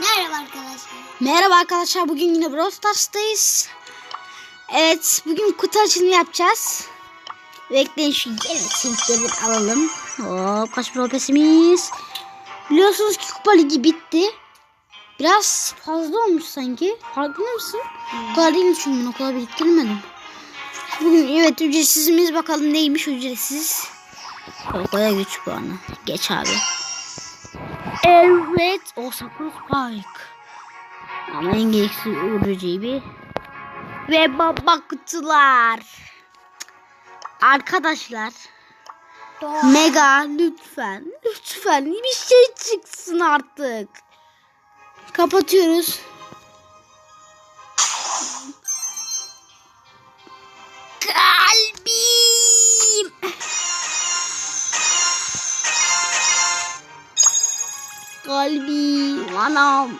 Merhaba arkadaşlar. Merhaba arkadaşlar bugün yine Brawl Stars'tayız. Evet bugün kutu açılımı yapacağız. Bekleyin şu silkleri alalım. Hop kaç Brawl Pass'imiz. Biliyorsunuz ki Kupa Ligi bitti. Biraz fazla olmuş sanki. Farkında mısın? O kadar değil çünkü o kadar biriktirmedim. Bugün evet ücretsizimiz bakalım neymiş ücretsiz. O kadar güç puanı. Geç abi. Evet. O Sakura Spike. Ama en gereksiz uğrucu bir. Ve baba kutular. Arkadaşlar. Mega lütfen. Lütfen bir şey çıksın artık. Kapatıyoruz. Kalbim. Kalbim. Anam.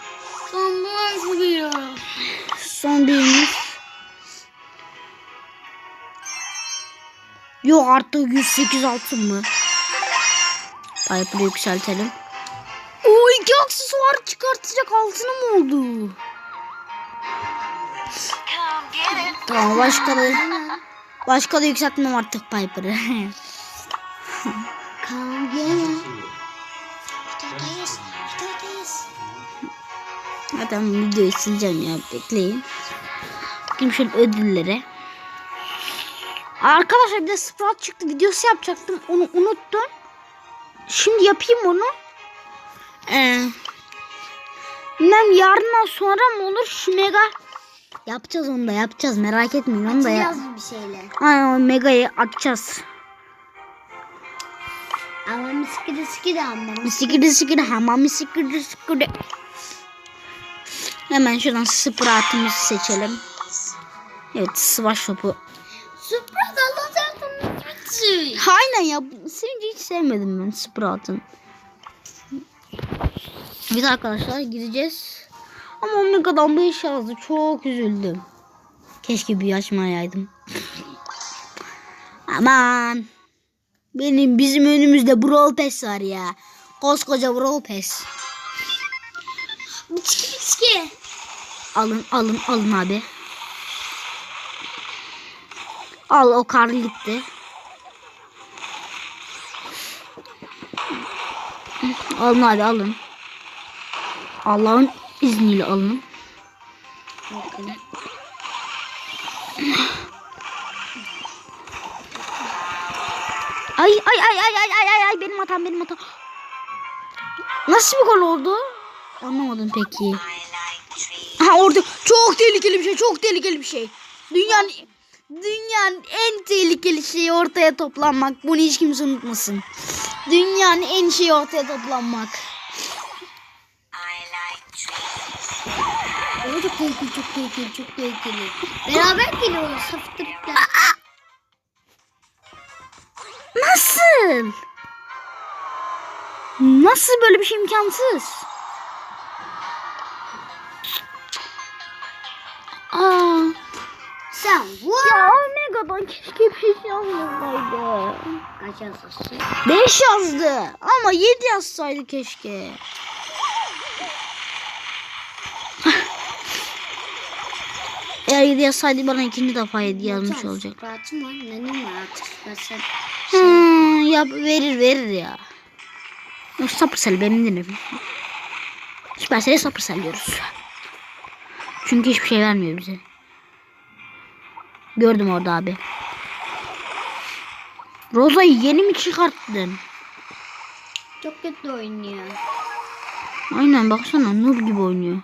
Sonlar vuruyor. Son birimiz. Yok artık 108 altın mı? Piper'ı yükseltelim. Oo iki aksesuar çıkartacak altını mı oldu? Tamam başka da başka da yükseltmem artık Piper'ı. Zaten videoyu sileceğim ya bekleyin. Bakayım şöyle ödüllere. Arkadaşlar bir de Sprout çıktı videosu yapacaktım. Onu unuttum. Şimdi yapayım onu. Ee, bilmem yarından sonra mı olur şu mega. Yapacağız onu da yapacağız merak etmeyin onu da ya. Yazdı bir şeyler. Aynen o megayı atacağız. Ama miskide sikide ama. Misikidi sikidi hamam misikidi sikidi. Hemen şuradan Sprout'umuzu seçelim. Evet savaş topu. Sürpriz alacaktım. Aynen ya. Sevinci hiç sevmedim ben Sprout'un. Biz arkadaşlar gideceğiz. Ama Omega'dan 5 yazdı. Çok üzüldüm. Keşke bir açmayaydım. Aman. Benim bizim önümüzde Brawl Pass var ya. Koskoca Brawl Pass. Miski miski. Alın alın alın abi. Al o kar gitti. Alın abi alın. Allah'ın izniyle alın. Ay ay ay ay ay ay ay ay benim hatam benim hatam. Nasıl bir gol oldu? Anlamadım peki. Ha orada çok tehlikeli bir şey, çok tehlikeli bir şey. Dünyanın dünyanın en tehlikeli şeyi ortaya toplanmak. Bunu hiç kimse unutmasın. Dünyanın en şeyi ortaya toplanmak. O çok tehlikeli, çok tehlikeli, çok tehlikeli. Beraber geliyoruz sıfırlıkla. Nasıl? Nasıl böyle bir şey imkansız? Aa, Sen vur. ya Omega'dan keşke bir şey yazmasaydı. Kaç yazıyorsun? 5 yazdı ama 7 yazsaydı keşke. Eğer 7 yazsaydı bana ikinci defa 7 yazmış olacak. Fırat'ım var, nenem var artık. Sen Hmm, yap verir verir ya. O Supercell benim dilim. Supercell'e Supercell diyoruz. Çünkü hiçbir şey vermiyor bize. Gördüm orada abi. Roza'yı yeni mi çıkarttın? çok kötü oynuyor. Aynen baksana nur gibi oynuyor.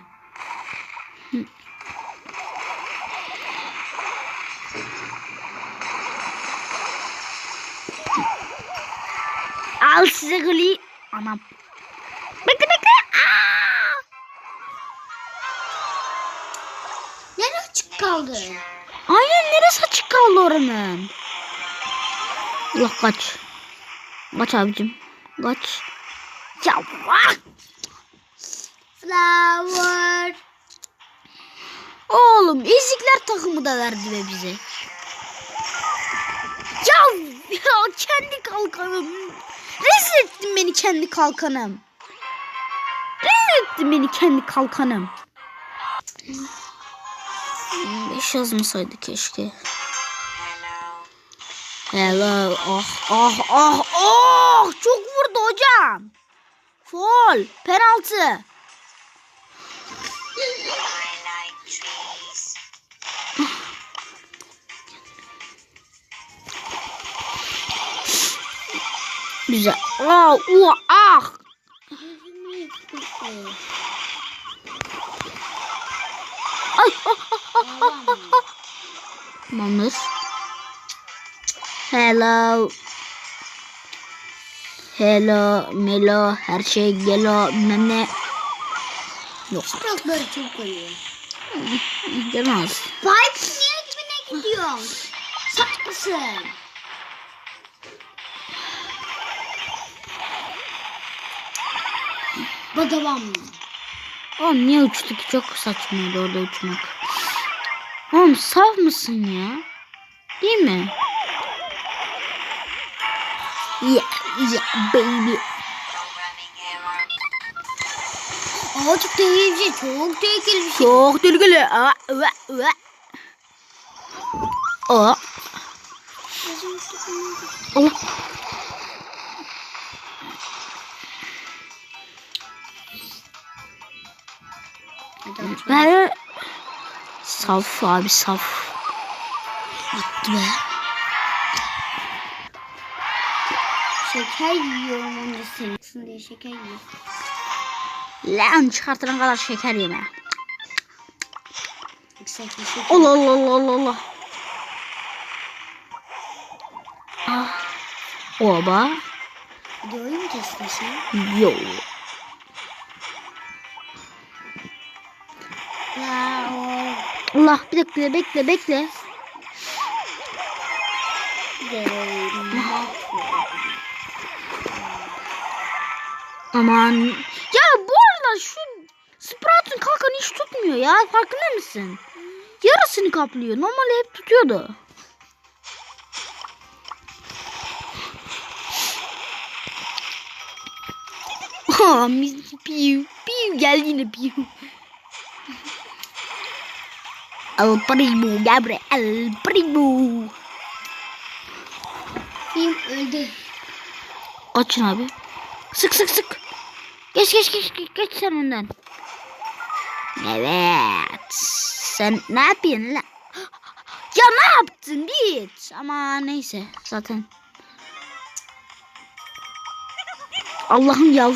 Al size gli. Anam. Bekle bekle. Aa! Nereye açık kaldı? Aynen neresi açık kaldı oranın? Allah kaç. Kaç abicim. Kaç. Ya vah! Flower. Oğlum ezikler takımı da verdi be bize. Ya, ya kendi kalkanım. Rezil ettin beni kendi kalkanım. Rezil ettin beni kendi kalkanım. Beş yazmasaydı keşke. Hello. Oh oh oh oh. Çok vurdu hocam. Foul. Penaltı. Güzel. Aa, ua, ah. Ay. Tamamdır. Hello. Hello, Melo, her şey gelo, bilmem ne. Yok, Çocukları çok koyuyor. gelmez. Pipe niye dibine gidiyorsun? Saç mısın? Badavam. Oğlum niye uçtu ki? Çok saçmaydı orada uçmak. Oğlum saf mısın ya? Değil mi? Yeah, yeah baby. Aa çok tehlikeli. Çok tehlikeli bir şey. Çok tehlikeli. Aa, ıva. Aa, Allah. Ben... Saf abi saf. Attı be. Şeker yiyorum önce senin diye şeker yiyorum. Lan çıkartana kadar şeker yeme. Allah Allah Allah Allah Allah. Ah. Oba. Videoyu mu kestin sen? Allah bir dakika bekle bekle. Aman. Ya bu arada şu Sprout'un kalkanı hiç tutmuyor ya. Farkında mısın? Yarısını kaplıyor. Normalde hep tutuyordu. Ha, mis piu piu gel yine piu. El primo Gabriel el primo. Film öldü. Kaçın abi. Sık sık sık. Geç geç geç geç, geç sen önden. Evet. Sen ne yapıyorsun lan? Ya ne yaptın git. Ama neyse zaten. Allah'ım ya.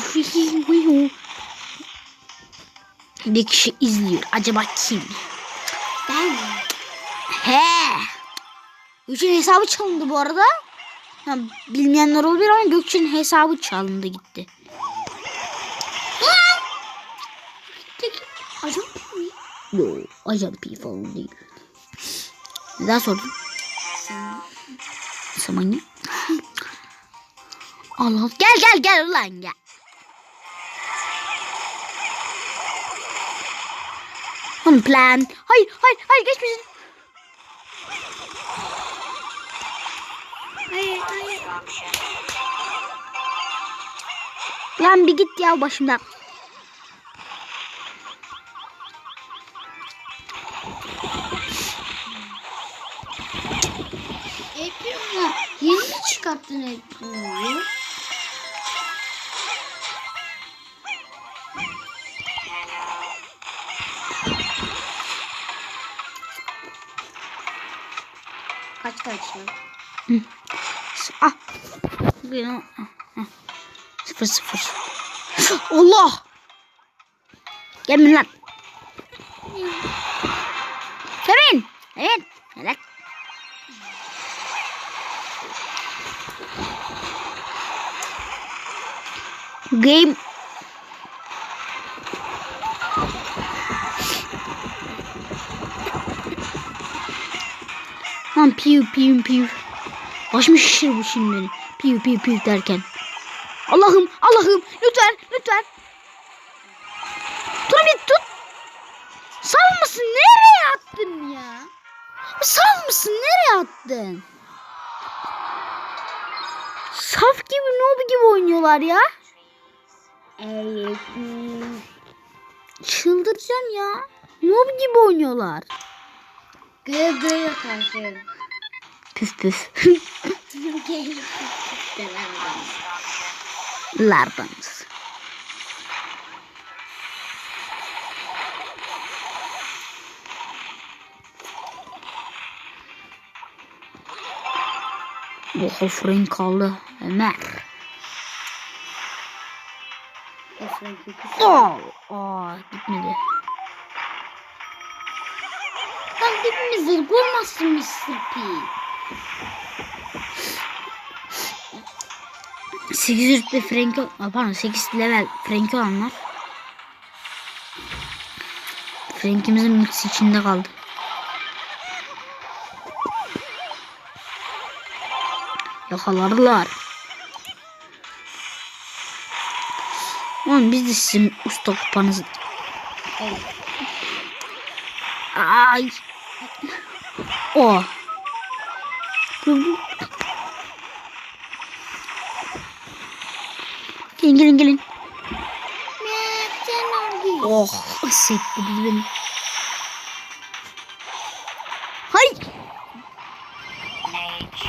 Bir kişi izliyor. Acaba kim? Ben He. Gökçe'nin hesabı çalındı bu arada. Ha, bilmeyenler olabilir ama Gökçe'nin hesabı çalındı gitti. tek acaba mı? Yo, ajan pi falan değil. Neden sordun? Samanya. Allah gel gel gel ulan gel. Oğlum plan. Hayır hayır hayır geçmesin. Hayır hayır. Lan bir git ya başımdan. Ekranla yeni mi çıkarttın ekranı? Kaç kaç ya? Ah. Sıfır sıfır. Allah. Gelme lan. Kevin. Evet. Evet. Game. Lan piu piu piu. Başımı şişir bu şimdi. Piu piu piu derken. Allah'ım Allah'ım lütfen lütfen. Dur bir tut. Sal mısın? Nereye attın ya? Sal mısın? Nereye attın? Saf gibi noob gibi oynuyorlar ya. Evet. çıldıracağım ya. Noob gibi oynuyorlar. Göğe karşı. Püf püf. Lardans. Oha Frank kaldı. Ömer. Oo, aa, gitmedi. Lan dibimizde vurmasın Mr. P. 8 rütbe Frank Aa, pardon 8 level Frank olanlar. Frank'imizin mix içinde kaldı. Yakalarlar. Oğlum biz de sizin usta kupanızı. Ay. O. Gelin gelin gelin. Oh sekti bizi beni. Hayır.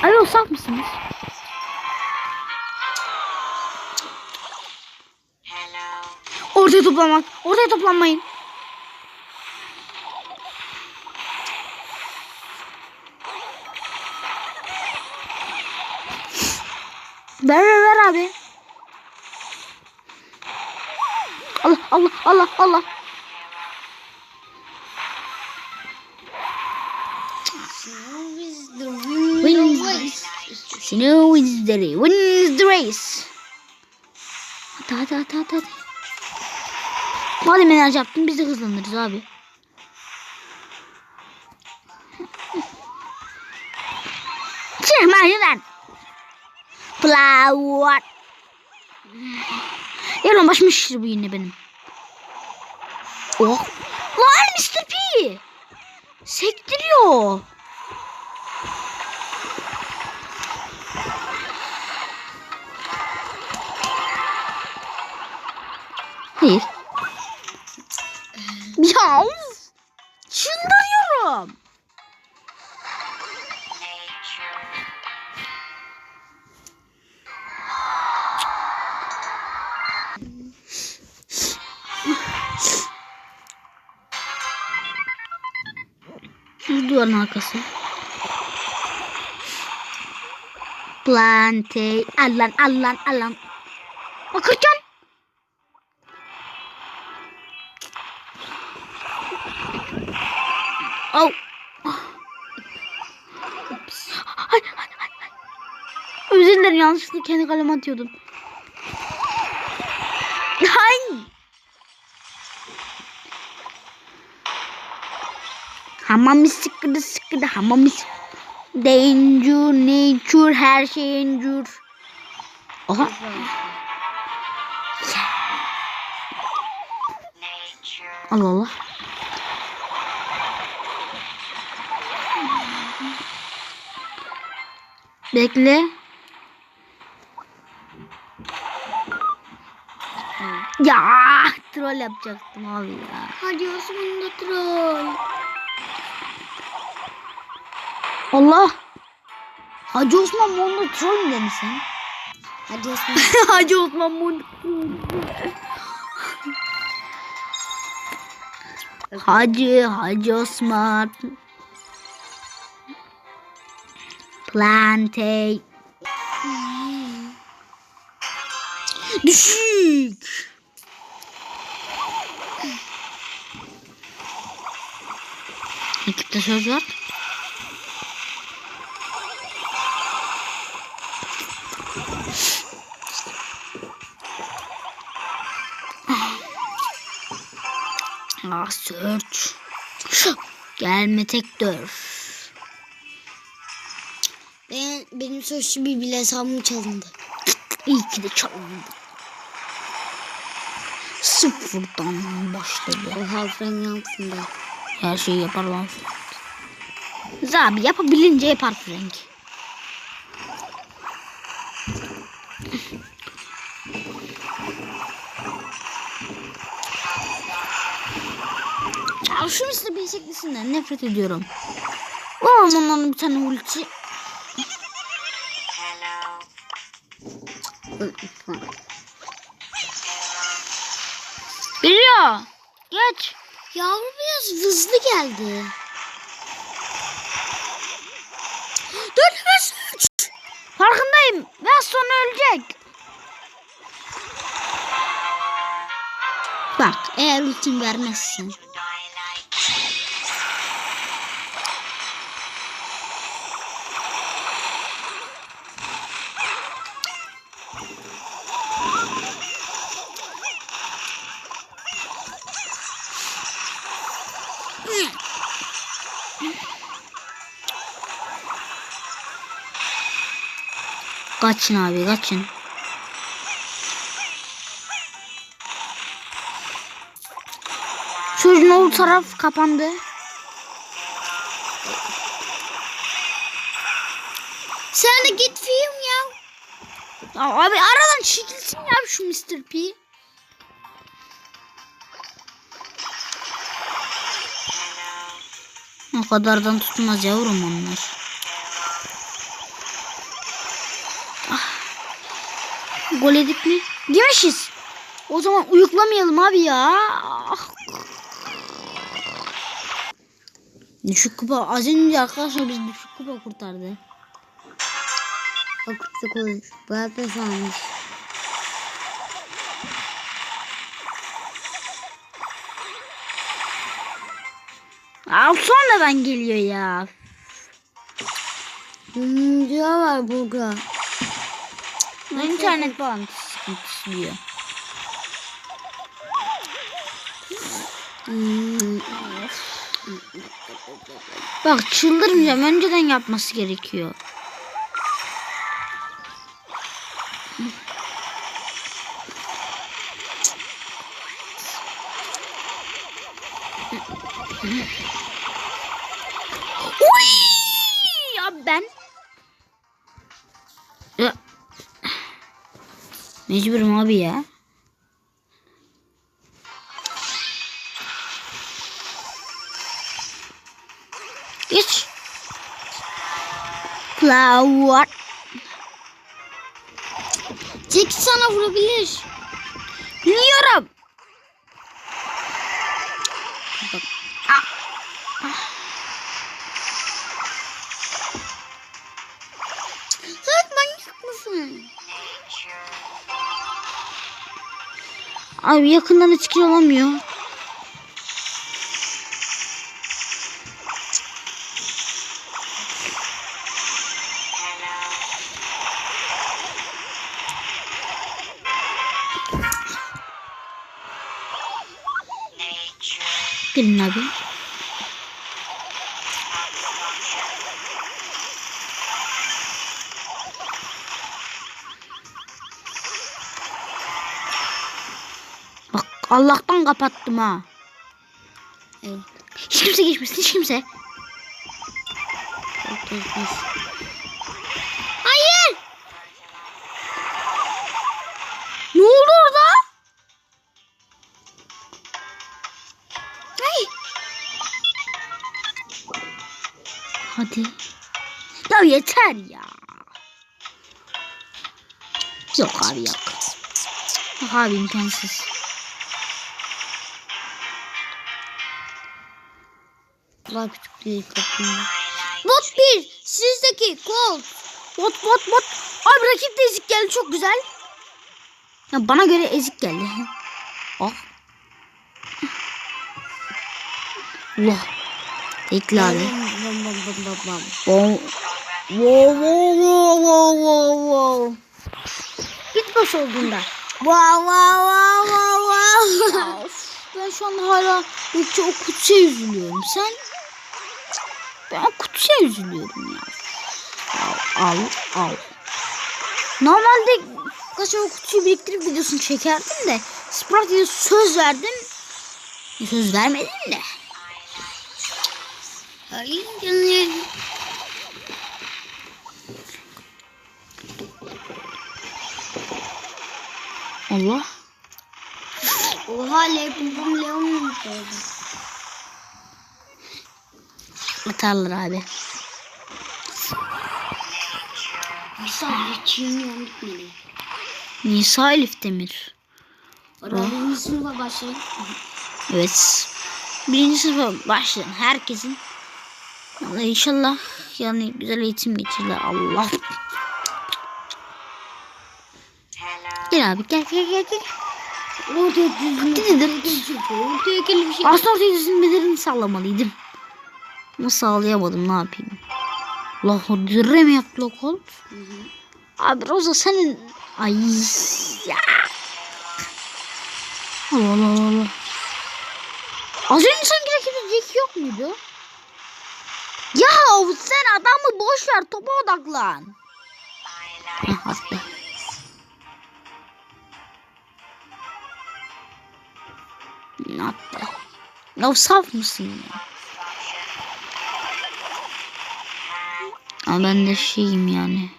Alo saf mısınız? Ortaya toplamak. Ortaya toplanmayın. Ver ver ver abi. Allah Allah Allah Allah. Wins the Wins. race. Snow the race. Wins the race. Hadi hadi hadi hadi. hadi. Madem enerji yaptın biz de hızlanırız abi. Çıkma lan. Flower. Yarın başım şişir bu yine benim. Oh. Lan Mr. P. Sektiriyor. Hayır. Ya Duvarın arkası. Plante. Allan allan allan. Bakırken. Au. Ay, ay, ay, ay. Özür yanlışlıkla kendi kaleme atıyordum. Hamam sıkıdı sıkıdı hamam Danger, nature, her şey injur. Aha. Allah Allah. Bekle. Ya troll yapacaktım abi ya. Hadi Osman'da troll. Allah. Hacı Osman Mondo troll mü dedin sen? Hadi Osman. Hacı Osman Mondo. Hacı, Hacı Osman. Plante. Düşük. Ekipte söz var. Ah search. Gelme tek dur. Ben, benim sözcü bir bile hesabım çalındı. İyi ki de çalındı. Sıfırdan başladı. Oha fren altında. Her şeyi yapar lan. Zabi yapabilince yapar Frank. Ya şu Şeklisinden nefret ediyorum. Oğlum onların bir tane ulti. Geliyor. Geç. Yavru biraz hızlı geldi. Dönmez. Farkındayım. Biraz sonra ölecek. Bak eğer ultim vermezsen. Kaçın abi kaçın. Çocuğun oğlu taraf kapandı. Sen de git film ya. Ya abi aradan çekilsin ya şu Mr. P. O kadardan tutmaz yavrum onlar. Gol yedik mi? Yemişiz. O zaman uyuklamayalım abi ya. Ah. Düşük kupa az önce arkadaşlar biz düşük kupa kurtardı. Akıtlı konuş. Bayağı pes almış. Aa, sonradan geliyor ya. Hmm, diyor var burada. İnternet bağlantısı sıkıntısı diyor. Hmm. Bak çıldırmayacağım. Önceden yapması gerekiyor. Mecburum abi ya. Geç. Flower. Jack sana vurabilir. Biliyorum. Abi yakından kill olamıyor. Gelin abi. Allah'tan kapattım ha. Hiç kimse geçmesin hiç kimse. Hayır. Ne oldu orada? Ay. Hadi. Ya yeter ya. Yok abi yok. Yok abi imkansız. Var küçük değil kapında. Bot bir. Sizdeki kol. Bot bot bot. Abi rakip de ezik geldi çok güzel. Ya bana göre ezik geldi. Ah. Allah. Bekle abi. Bam. Wow. Wow wow wow wow wow. Git boş olduğunda. Wow wow wow wow wow. Ben şu anda hala belki o kutuya üzülüyorum. Sen? Ben kutuya üzülüyorum ya. Al al al. Normalde kaç o kutuyu biriktirip videosunu çekerdim de Sprite'ye söz verdim. Söz vermedim de. Ay canım. Allah. Oha Leon Leon? Atarlar abi. Nisa geçeyim yandık beni. Nisa Elif Demir. Birinci sınıfa başlayın. Evet. Birinci sınıfa başlayan herkesin Allah inşallah yani güzel eğitim geçirirler. Allah. Gel abi gel gel gel gel. Ortaya düzgün. Ortaya gelip bir şey. Aslında ortaya düzülmelerini sağlamalıydım. Ama sağlayamadım ne yapayım. Allah o dürre mi yaptı o kol? Abi Roza senin... Ay ya. Allah Allah Allah. Az önce sanki Jack yok muydu? Ya sen adamı boş ver topa odaklan. Heh, attı. Ne attı? Ya saf mısın ya? Ama ben de şeyim yani.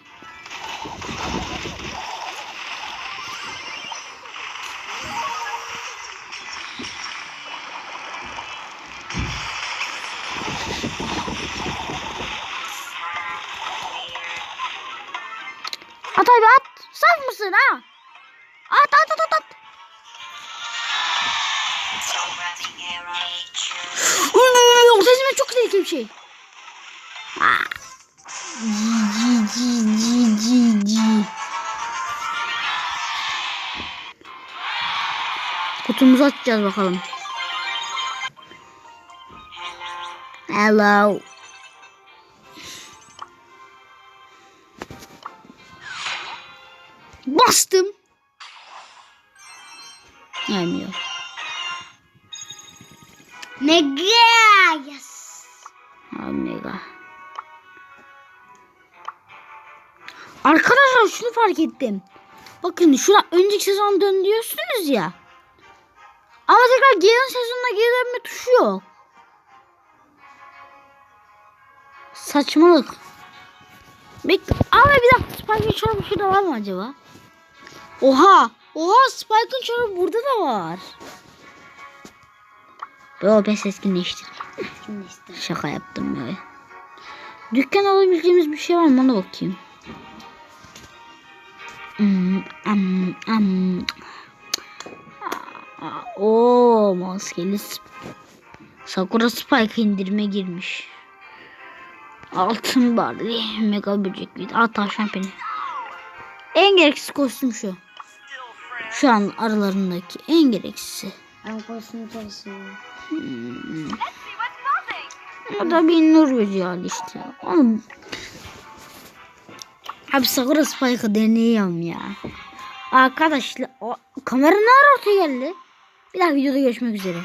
At abi at. Saf mısın ha? At at at at. at. Otizme çok tehlikeli bir şey. Kutumuzu açacağız bakalım. Hello. Bastım. Gelmiyor. Mega. Yes. Omega. Arkadaşlar şunu fark ettim. Bakın şuna önceki sezon dön diyorsunuz ya. Ama tekrar gelen sezonuna geri dönme tuşu yok. Saçmalık. Bek Ama bir dakika Spike'ın çorabı şurada var mı acaba? Oha! Oha Spike'ın çorabı burada da var. Yo. Şimdi işte. Şaka yaptım böyle. Dükkan alabileceğimiz bir şey var mı ona bakayım. Hmm, am, am. Aa, Oo, maskeli Sakura Spike indirime girmiş. Altın barley, mega böcek bir Aa tavşan peni. En gereksiz kostüm şu. Şu an aralarındaki en gereksizi. Ben kostümü çalışıyorum. O da bir nur böceği işte. Oğlum. Abi Sakura Spike'ı deneyeyim ya. Arkadaşlar o, kamera ne ara ortaya geldi? Bir daha videoda görüşmek üzere.